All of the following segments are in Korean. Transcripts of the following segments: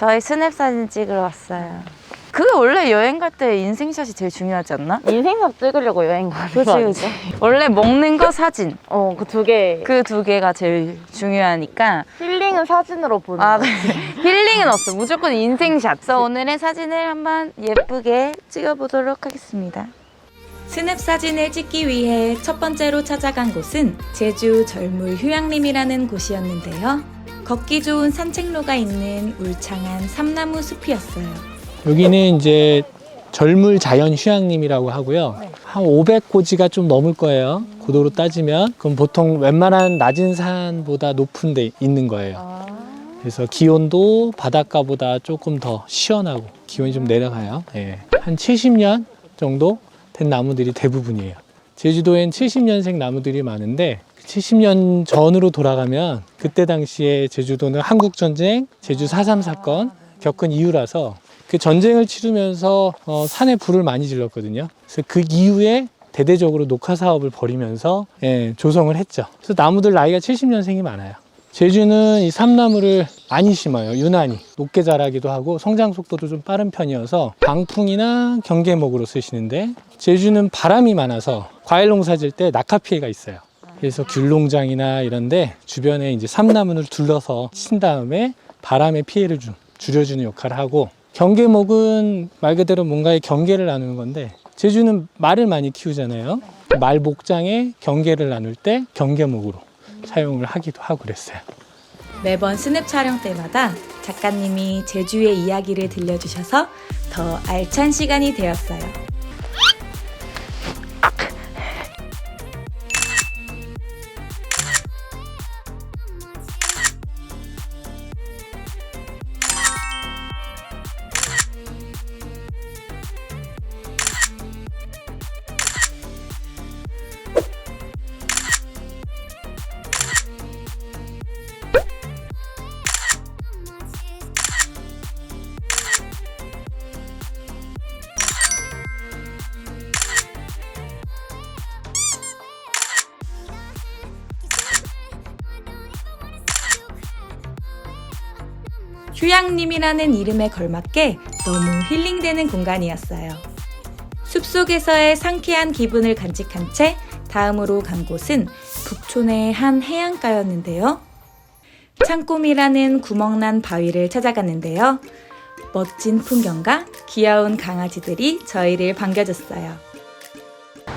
저희 스냅 사진 찍으러 왔어요. 그게 원래 여행 갈 때 인생샷이 제일 중요하지 않나? 인생샷 찍으려고 여행 가는 그치, 거 아니야? 그치. 원래 먹는 거 사진. 어, 그 두 개. 그 두 개가 제일 중요하니까. 힐링은 사진으로 보는 아, 거. 네. 힐링은 없어. 무조건 인생샷. 그래서 오늘의 사진을 한번 예쁘게 찍어보도록 하겠습니다. 스냅 사진을 찍기 위해 첫 번째로 찾아간 곳은 제주 절물 휴양림이라는 곳이었는데요. 걷기 좋은 산책로가 있는 울창한 삼나무 숲이었어요. 여기는 이제 절물 자연 휴양림이라고 하고요. 한 500고지가 좀 넘을 거예요. 고도로 따지면. 그럼 보통 웬만한 낮은 산보다 높은 데 있는 거예요. 그래서 기온도 바닷가보다 조금 더 시원하고 기온이 좀 내려가요. 예. 한 70년 정도 된 나무들이 대부분이에요. 제주도엔 70년생 나무들이 많은데 70년 전으로 돌아가면 그때 당시에 제주도는 한국 전쟁, 제주 4.3 사건 겪은 이유라서 그 전쟁을 치르면서 어, 산에 불을 많이 질렀거든요. 그래서 그 이후에 대대적으로 녹화 사업을 벌이면서 예, 조성을 했죠. 그래서 나무들 나이가 70년생이 많아요. 제주는 이 삼나무를 많이 심어요. 유난히 높게 자라기도 하고 성장 속도도 좀 빠른 편이어서 방풍이나 경계목으로 쓰시는데 제주는 바람이 많아서 과일 농사 질 때 낙하 피해가 있어요. 그래서 귤농장이나 이런데 주변에 이제 삼나무를 둘러서 친 다음에 바람의 피해를 좀 줄여주는 역할을 하고 경계목은 말 그대로 뭔가의 경계를 나누는 건데 제주는 말을 많이 키우잖아요. 말 목장에 경계를 나눌 때 경계목으로 사용을 하기도 하고 그랬어요. 매번 스냅 촬영 때마다 작가님이 제주의 이야기를 들려주셔서 더 알찬 시간이 되었어요. 휴양림이라는 이름에 걸맞게 너무 힐링되는 공간이었어요. 숲속에서의 상쾌한 기분을 간직한 채 다음으로 간 곳은 북촌의 한 해안가였는데요. 창꼼이라는 구멍난 바위를 찾아갔는데요. 멋진 풍경과 귀여운 강아지들이 저희를 반겨줬어요.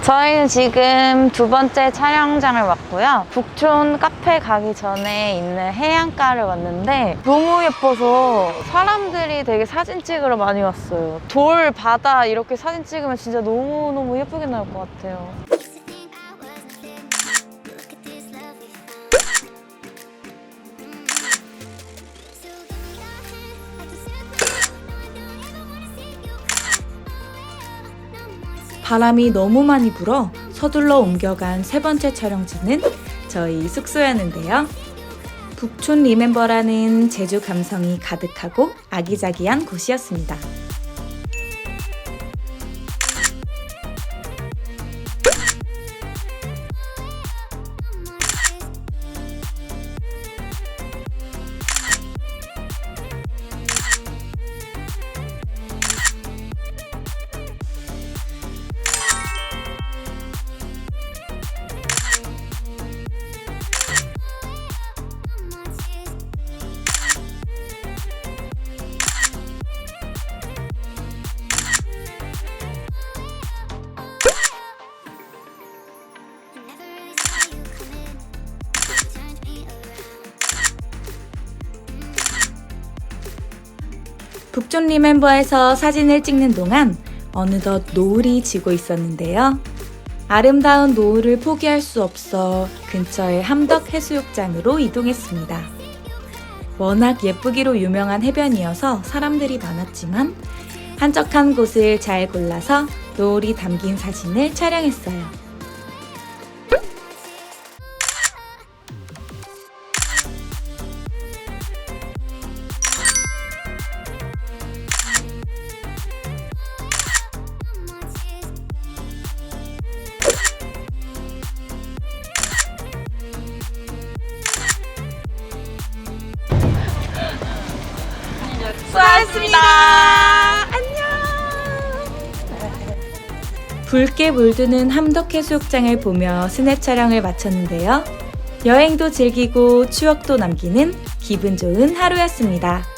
저희는 지금 두 번째 촬영장을 왔고요. 북촌 카페 가기 전에 있는 해안가를 왔는데 너무 예뻐서 사람들이 되게 사진 찍으러 많이 왔어요. 돌, 바다 이렇게 사진 찍으면 진짜 너무너무 예쁘게 나올 것 같아요. 바람이 너무 많이 불어 서둘러 옮겨간 세 번째 촬영지는 저희 숙소였는데요. 북촌 리멤버라는 제주 감성이 가득하고 아기자기한 곳이었습니다. 북촌 리멤버에서 사진을 찍는 동안 어느덧 노을이 지고 있었는데요. 아름다운 노을을 포기할 수 없어 근처의 함덕 해수욕장으로 이동했습니다. 워낙 예쁘기로 유명한 해변이어서 사람들이 많았지만 한적한 곳을 잘 골라서 노을이 담긴 사진을 촬영했어요. 쌀 붉게 물드는 함덕해수욕장을 보며 스냅 촬영을 마쳤는데요. 여행도 즐기고 추억도 남기는 기분 좋은 하루였습니다.